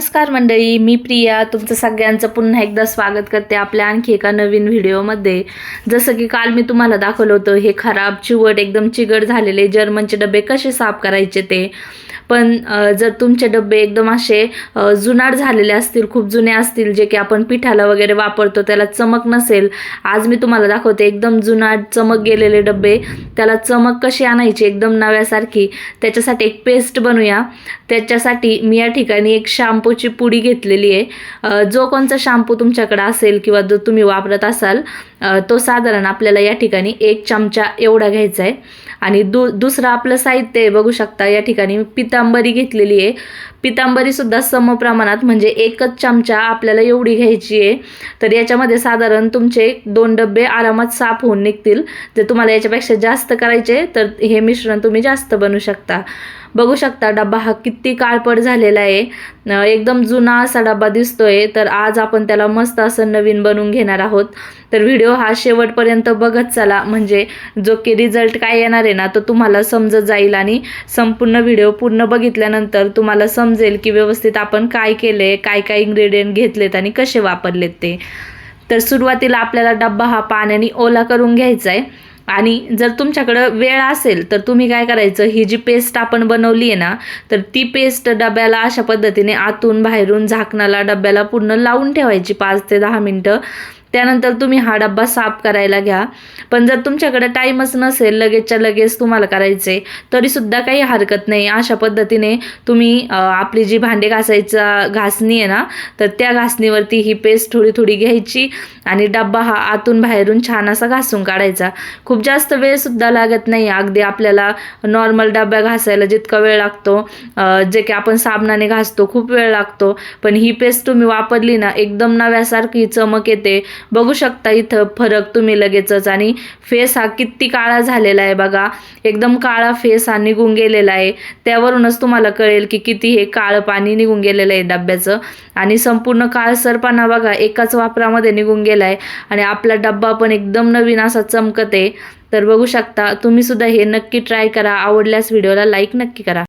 नमस्कार मंडळी मी प्रिया. तुमचं सगळ्यांचं पुन्हा एकदा स्वागत करते आपल्या आणखी एका नवीन व्हिडिओमध्ये. जसं की काल मी तुम्हाला दाखवलं होतं हे खराब चिवट एकदम चिगड झालेले जर्मनचे डबे कसे साफ करायचे ते. पण जर तुमचे डबे एकदम असे जुनाट झालेले असतील खूप जुने असतील जे की आपण पिठाला वगैरे वापरतो त्याला चमक नसेल. आज मी तुम्हाला दाखवते एकदम जुनाट चमक गेलेले डबे. त्याला चमक कशी आणायची एकदम नव्यासारखी. त्याच्यासाठी एक पेस्ट बनवूया. त्याच्यासाठी मी या ठिकाणी एक शॅम्पूची पुडी घेतलेली आहे. जो कोणचा शॅम्पू तुमच्याकडे असेल किंवा जो तुम्ही वापरत असाल तो साधारण आपल्याला या ठिकाणी एक चमचा एवढा घ्यायचा आहे. आणि दु दुसरं आपलं साहित्य आहे बघू शकता या ठिकाणी पितांबरी घेतलेली आहे. पितांबरीसुद्धा समप्रमाणात म्हणजे एकच चमचा आपल्याला एवढी घ्यायची आहे. तर याच्यामध्ये साधारण तुमचे दोन डबे आरामात साफ होऊन निघतील. जर तुम्हाला याच्यापेक्षा जास्त करायचे तर हे मिश्रण तुम्ही जास्त बनवू शकता. बघू शकता डब्बा हा किती काळपट झालेला आहे. एकदम जुना असा डब्बा दिसतोय. तर आज आपण त्याला मस्त असं नवीन बनवून घेणार आहोत. तर व्हिडिओ हा शेवटपर्यंत बघत चला. म्हणजे जो की रिझल्ट काय येणार आहे ना तो तुम्हाला समजत जाईल आणि संपूर्ण व्हिडिओ पूर्ण बघितल्यानंतर तुम्हाला समजेल की व्यवस्थित आपण काय केले काय काय इन्ग्रेडियंट घेतलेत आणि कसे वापरलेत ते. तर सुरुवातीला आपल्याला डब्बा हा पाण्याने ओला करून घ्यायचा आहे आणि जर तुमच्याकडं वेळ असेल तर तुम्ही काय करायचं ही जी पेस्ट आपण बनवली आहे ना तर ती पेस्ट डब्याला अशा पद्धतीने आतून बाहेरून झाकणाला डब्याला पूर्ण लावून ठेवायची पाच ते दहा मिनटं. त्यानंतर तुम्ही हा डब्बा साफ करायला घ्या. पण जर तुमच्याकडे टाईमच नसेल लगेचच्या लगेच तुम्हाला करायचे तरीसुद्धा काही हरकत नाही. अशा पद्धतीने तुम्ही आपली जी भांडे घासायचा घासणी आहे ना तर त्या घासणीवरती ही पेस्ट थोडी थोडी घ्यायची आणि डब्बा हा आतून बाहेरून छान असा घासून काढायचा. खूप जास्त वेळसुद्धा लागत नाही. अगदी आपल्याला नॉर्मल डब्या घासायला जितका वेळ लागतो जे की आपण साबणाने घासतो खूप वेळ लागतो. पण ही पेस्ट तुम्ही वापरली ना एकदम नव्यासारखी चमक येते. बघू शकता इथं फरक तुम्ही लगेचच. आणि फेस हा किती काळा झालेला आहे बघा. एकदम काळा फेस हा निघून गेलेला आहे. त्यावरूनच तुम्हाला कळेल की किती हे काळं पाणी निघून गेलेलं आहे डब्याचं. आणि संपूर्ण काळसरपणा बघा एकाच वापरामध्ये निघून गेला आहे आणि आपला डब्बा पण एकदम नवीन असा चमकत आहे. तर बघू शकता तुम्ही सुद्धा हे नक्की ट्राय करा. आवडल्यास व्हिडिओला लाईक नक्की करा.